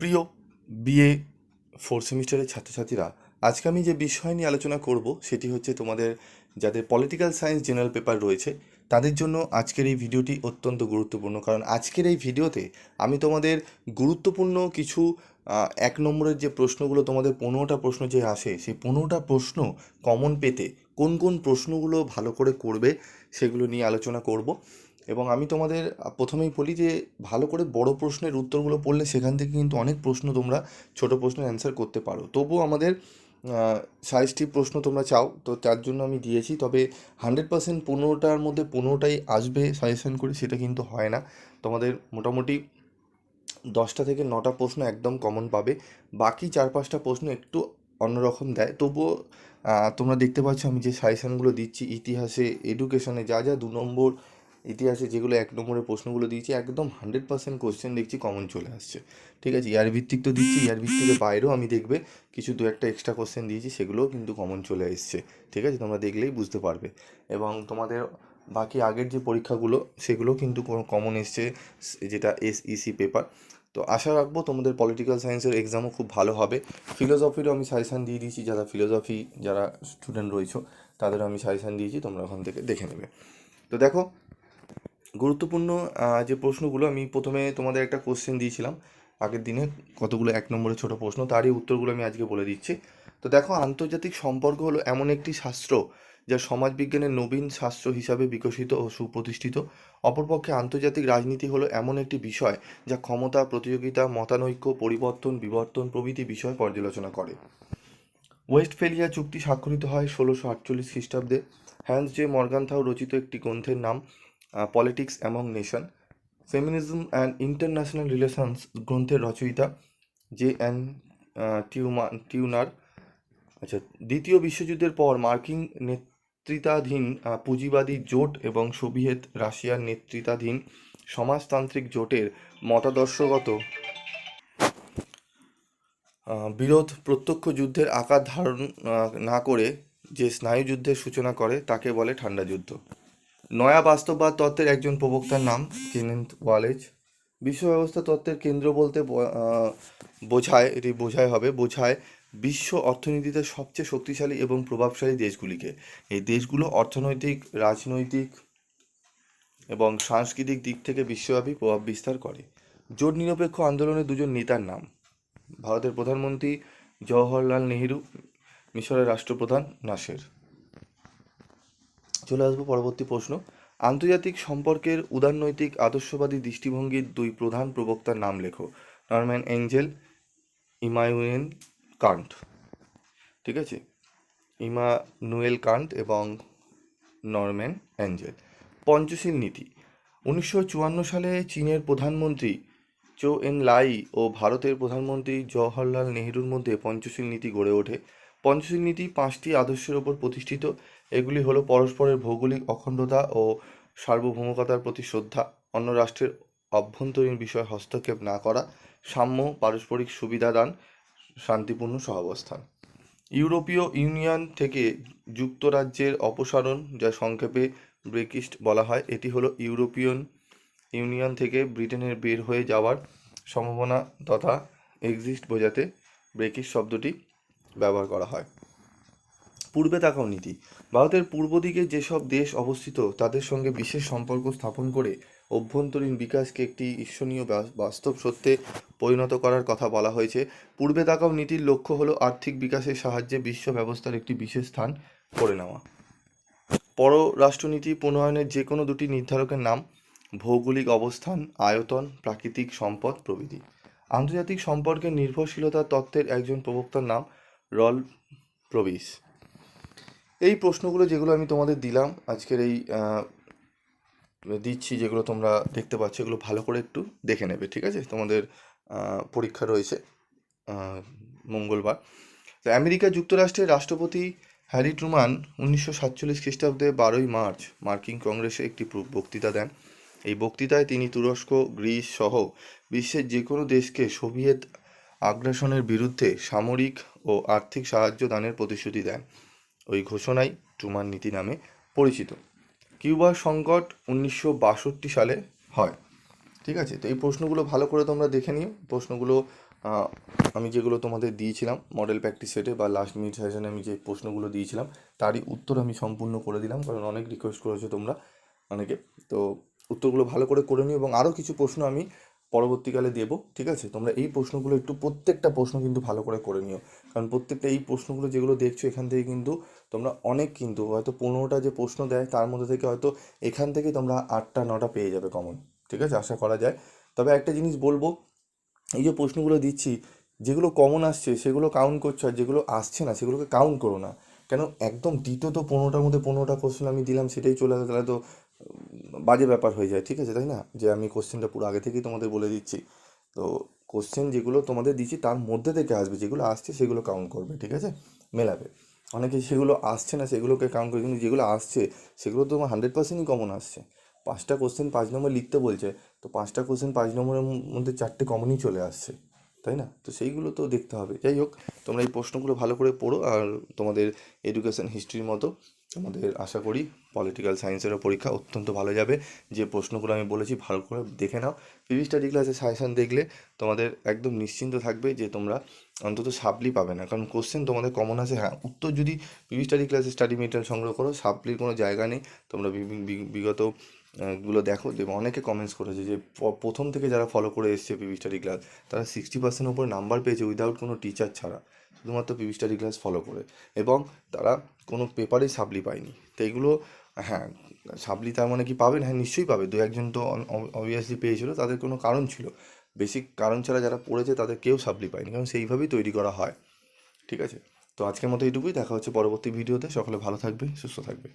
প্রিয় BA four সেমিস্টারের ছাত্রছাত্রীরা, আজকে আমি যে বিষয় নিয়ে আলোচনা করব সেটি হচ্ছে তোমাদের যাদের পলিটিক্যাল সায়েন্স জেনারেল পেপার রয়েছে, তাদের জন্য আজকের এই ভিডিওটি অত্যন্ত গুরুত্বপূর্ণ। কারণ আজকের এই ভিডিওতে আমি তোমাদের গুরুত্বপূর্ণ কিছু এক নম্বরের যে প্রশ্নগুলো, তোমাদের পনেরোটা প্রশ্ন যে আসে, সেই পনেরোটা প্রশ্ন কমন পেতে কোন কোন প্রশ্নগুলো ভালো করে করবে সেগুলো নিয়ে আলোচনা করব। এবং আমি তোমাদের প্রথমেই বলি যে ভালো করে বড় প্রশ্নের উত্তরগুলো পড়লে সেখান থেকে কিন্তু অনেক প্রশ্ন তোমরা ছোট প্রশ্নের অ্যান্সার করতে পারো। তবুও আমাদের সাইজটি প্রশ্ন তোমরা চাও, তো তার জন্য আমি দিয়েছি। তবে হান্ড্রেড পার্সেন্ট পনেরোটার মধ্যে পনেরোটাই আসবে সাজেশন করে, সেটা কিন্তু হয় না। তোমাদের মোটামুটি দশটা থেকে নটা প্রশ্ন একদম কমন পাবে। বাকি চার পাঁচটা প্রশ্ন একটু অন্যরকম দেয়। তবুও তোমরা দেখতে পাচ্ছ আমি যে সাজেশানগুলো দিচ্ছি, ইতিহাসে এডুকেশনে যা যা দু নম্বর ইতিহাসে যেগুলো এক নম্বরের প্রশ্নগুলো দিয়েছি, একদম হান্ড্রেড পার্সেন্ট কোশ্চেন দেখছি কমন চলে আসছে। ঠিক আছে ইয়ার ভিত্তিক তো দিচ্ছি ইয়ার ভিত্তিকের বাইরেও আমি দেখবে কিছু দু একটা এক্সট্রা কোশ্চেন দিয়েছি, সেগুলোও কিন্তু কমন চলে এসছে। ঠিক আছে, তোমরা দেখলেই বুঝতে পারবে। এবং তোমাদের বাকি আগের যে পরীক্ষাগুলো সেগুলো কিন্তু কমন এসছে যেটা এসইসি পেপার তো আশা রাখব তোমাদের পলিটিক্যাল সায়েন্সের এক্সামও খুব ভালো হবে। ফিলোসফিরও আমি সাজেশান দিয়ে দিয়েছি, যারা ফিলোসফি যারা স্টুডেন্ট রয়েছে, তাদেরও আমি সাজেশান দিয়েছি, তোমরা ওখান থেকে দেখে নেবে। তো দেখো গুরুত্বপূর্ণ যে প্রশ্নগুলো আমি প্রথমে তোমাদের একটা কোশ্চেন দিয়েছিলাম। আগের দিনে কতগুলো এক নম্বরের ছোট প্রশ্ন, তারই উত্তরগুলো আমি আজকে বলে দিচ্ছি। তো দেখো, আন্তর্জাতিক সম্পর্ক হলো এমন একটি শাস্ত্র যা সমাজবিজ্ঞানের নবীন শাস্ত্র হিসাবে বিকশিত ও সুপ্রতিষ্ঠিত। অপরপক্ষে আন্তর্জাতিক রাজনীতি হলো এমন একটি বিষয় যা ক্ষমতা, প্রতিযোগিতা, মতানৈক্য, পরিবর্তন, বিবর্তন প্রভৃতি বিষয় পর্যালোচনা করে। ওয়েস্টফেলিয়া চুক্তি স্বাক্ষরিত হয় ষোলোশো আটচল্লিশ খ্রিস্টাব্দে। হ্যান্স জে মর্গানথাউ রচিত একটি গ্রন্থের নাম politics among nation feminism and international relations গ্রন্থের রচয়িতা জে এন টিউমা, টিউনার। আচ্ছা দ্বিতীয় বিশ্বযুদ্ধের পর মার্কিন নেতৃত্বাধীন পুঁজিবাদী জোট এবং সোভিয়েত রাশিয়ার নেতৃত্বাধীন সমাজতান্ত্রিক জোটের মতাদর্শগত বিরোধ প্রত্যক্ষ যুদ্ধের আকার ধারণ না করে যে স্নায়ুযুদ্ধের সূচনা করে তাকে বলে ঠান্ডা যুদ্ধ। নয়া বাস্তববাদ তত্ত্বের একজন প্রবক্তার নাম কেনেন্থ ওয়ালেজ। বিশ্ব ব্যবস্থা তত্ত্বের কেন্দ্র বলতে বোঝায়, এটি বোঝায় হবে, বোঝায় বিশ্ব অর্থনীতিতে সবচেয়ে শক্তিশালী এবং প্রভাবশালী দেশগুলিকে। এই দেশগুলো অর্থনৈতিক, রাজনৈতিক এবং সাংস্কৃতিক দিক থেকে বিশ্বব্যাপী প্রভাব বিস্তার করে। জোট নিরপেক্ষ আন্দোলনের দুজন নেতার নাম। ভারতের প্রধানমন্ত্রী জওহরলাল নেহেরু, মিশরের রাষ্ট্রপ্রধান নাসের। চলে আসব পরবর্তী প্রশ্ন। আন্তর্জাতিক সম্পর্কের উদারনৈতিক আদর্শবাদী দৃষ্টিভঙ্গির দুই প্রধান প্রবক্তার নাম লেখো। Norman Angell, Immanuel Kant. ঠিক আছে? ইমানুয়েল কান্ট এবং নরম্যান অ্যাঞ্জেল পঞ্চশীল নীতি। উনিশশো চুয়ান্ন সালে চীনের প্রধানমন্ত্রী চো এন লাই ও ভারতের প্রধানমন্ত্রী জওহরলাল নেহেরুর মধ্যে পঞ্চশীল নীতি গড়ে ওঠে। পঞ্চশীল নীতি পাঁচটি আদর্শের ওপর প্রতিষ্ঠিত। এগুলি হলো পরস্পরের ভৌগোলিক অখণ্ডতা ও সার্বভৌমকতার প্রতি শ্রদ্ধা। অন্য রাষ্ট্রের অভ্যন্তরীণ বিষয়ে হস্তক্ষেপ না করা, সাম্য, পারস্পরিক সুবিধা দান, শান্তিপূর্ণ সহাবস্থান। ইউরোপীয় ইউনিয়ন থেকে যুক্তরাজ্যের অপসারণ, যা সংক্ষেপে ব্রেকিস্ট বলা হয়, এটি হলো ইউরোপিয়ান ইউনিয়ন থেকে ব্রিটেনের বের হয়ে যাওয়ার সম্ভাবনা তথা এক্সিস্ট বোঝাতে ব্রেকিস্ট শব্দটি ব্যবহার করা হয়। পূর্বে তাকাও নীতি। ভারতের পূর্ব দিকে যেসব দেশ অবস্থিত, তাদের সঙ্গে বিশেষ সম্পর্ক স্থাপন করে অভ্যন্তরীণ বিকাশকে একটি ঈর্ষণীয় বাস্তব সত্যে পরিণত করার কথা বলা হয়েছে। পূর্বে তাকাও নীতির লক্ষ্য হলো আর্থিক বিকাশের সাহায্যে বিশ্ব ব্যবস্থার একটি বিশেষ স্থান করে নেওয়া। পররাষ্ট্রনীতি প্রণয়নের যে কোনো দুটি নির্ধারকের নাম, ভৌগোলিক অবস্থান, আয়তন, প্রাকৃতিক সম্পদ, প্রভৃতি। আন্তর্জাতিক সম্পর্কের নির্ভরশীলতা তত্ত্বের একজন প্রবক্তার নাম রল প্রবিস। এই প্রশ্নগুলো যেগুলো আমি তোমাদের দিলাম, আজকের এই দিচ্ছি যেগুলো তোমরা দেখতে পাচ্ছ, এগুলো ভালো করে একটু দেখে নেবে, ঠিক আছে? তোমাদের পরীক্ষা রয়েছে মঙ্গলবার। তো আমেরিকা যুক্তরাষ্ট্রের রাষ্ট্রপতি হ্যারি ট্রুমান উনিশশো সাতচল্লিশ খ্রিস্টাব্দে বারোই মার্চ মার্কিন কংগ্রেসে একটি বক্তৃতা দেন। এই বক্তৃতায় তিনি তুরস্ক, গ্রিস সহ বিশ্বের যে কোনো দেশকে সোভিয়েত আগ্রাসনের বিরুদ্ধে সামরিক ও আর্থিক সাহায্য দানের প্রতিশ্রুতি দেন। ওই ঘোষণাই ট্রুমান নীতি নামে পরিচিত। কিউবার সংকট উনিশশো বাষট্টি সালে হয়। ঠিক আছে? তো এই প্রশ্নগুলো ভালো করে তোমরা দেখে নিও। প্রশ্নগুলো আমি যেগুলো তোমাদের দিয়েছিলাম মডেল প্র্যাকটিস সেটে বা লাস্ট মিনিট সেশনে আমি যে প্রশ্নগুলো দিয়েছিলাম, তারই উত্তর আমি সম্পূর্ণ করে দিলাম, কারণ অনেক রিকোয়েস্ট করেছ তোমরা অনেকে। তো উত্তরগুলো ভালো করে করে নিও এবং আরও কিছু প্রশ্ন আমি পরবর্তীকালে দেবো, ঠিক আছে? তোমরা এই প্রশ্নগুলো একটু প্রত্যেকটা প্রশ্ন কিন্তু ভালো করে করে নিও। কারণ প্রত্যেকটা এই প্রশ্নগুলো যেগুলো দেখছ, এখান থেকে কিন্তু তোমরা অনেক কিন্তু হয়তো পনেরোটা যে প্রশ্ন দেয়, তার মধ্যে থেকে হয়তো এখান থেকে তোমরা আটটা, নটা পেয়ে যাবে কমন ঠিক আছে? আশা করা যায়। তবে একটা জিনিস বলব, এই যে প্রশ্নগুলো দিচ্ছি, যেগুলো কমন আসছে, সেগুলো কাউন্ট করছ আর যেগুলো আসছে না, সেগুলোকে কাউন্ট করো না। কেন? একদম দ্বিতীয় তো পনেরোটার মধ্যে পনেরোটা কোশ্চেন আমি দিলাম, সেটাই চলে তাহলে তো বাজে ব্যাপার হয়ে যায়, ঠিক আছে, তাই না? যে আমি কোশ্চেনটা পুরো আগে থেকেই তোমাদের বলে দিচ্ছি। তো কোশ্চেন যেগুলো তোমাদের দিচ্ছি, তার মধ্যে থেকে আসবে, যেগুলো আসছে সেগুলো কাউন্ট করবে, ঠিক আছে? মেলাবে। অনেকে সেগুলো আসছে না, সেগুলোকে কাউন্ট করে, কিন্তু যেগুলো আসছে, সেগুলো তোমার হান্ড্রেড পার্সেন্টই কমন আসছে। পাঁচটা কোশ্চেন পাঁচ নম্বর লিখতে বলছে, তো পাঁচটা কোশ্চেন পাঁচ নম্বরের মধ্যে চারটে কমনই চলে আসছে, তাই না? তো সেইগুলো তো দেখতে হবে। যাই হোক, তোমরা এই প্রশ্নগুলো ভালো করে পড়ো, আর তোমাদের এডুকেশন হিস্ট্রির মতো। তোমাদের আশা করি পলিটিক্যাল সায়েন্সেরও পরীক্ষা অত্যন্ত ভালো যাবে। যে প্রশ্নগুলো আমি বলেছি ভালো করে দেখে নাও। পিভি স্টাডি ক্লাসে সাজেশান দেখলে তোমাদের একদম নিশ্চিন্ত থাকবে যে তোমরা অন্তত সাপলি পাবে না। কারণ কোশ্চেন তোমাদের কমন আছে হ্যাঁ। উত্তর যদি পিভি স্টাডি ক্লাসে স্টাডি মেটেরিয়াল সংগ্রহ করো, সাপলির কোনো জায়গা নেই। তোমরা বিগত গুলো দেখো যে অনেকে কমেন্টস করেছে যে প্রথম থেকে যারা ফলো করে এসছে পিভি স্টাডি ক্লাস তারা সিক্সটি পার্সেন্ট উপরে নাম্বার পেয়েছে উইদাউট কোনো টিচার ছাড়া, শুধুমাত্র পিভি স্টাডি ক্লাস ফলো করে। এবং তারা কোনো পেপারেই সাপ্লি পায়নি। তো এগুলো হ্যাঁ সাপ্লি তার মানে কি পাবেন হ্যাঁ নিশ্চয়ই পাবে। দু একজন তো অবভিয়াসলি পেয়েছিল, তাদের কোনো কারণ ছিল। বেসিক কারণ ছাড়া যারা পড়েছে, তাদের কেউ সাপ্লি পায়নি। কারণ সেইভাবেই তৈরি করা হয়। ঠিক আছে? তো আজকের মতো এইটুকুই। দেখা হচ্ছে পরবর্তী ভিডিওতে সকলে ভালো থাকবে, সুস্থ থাকবে।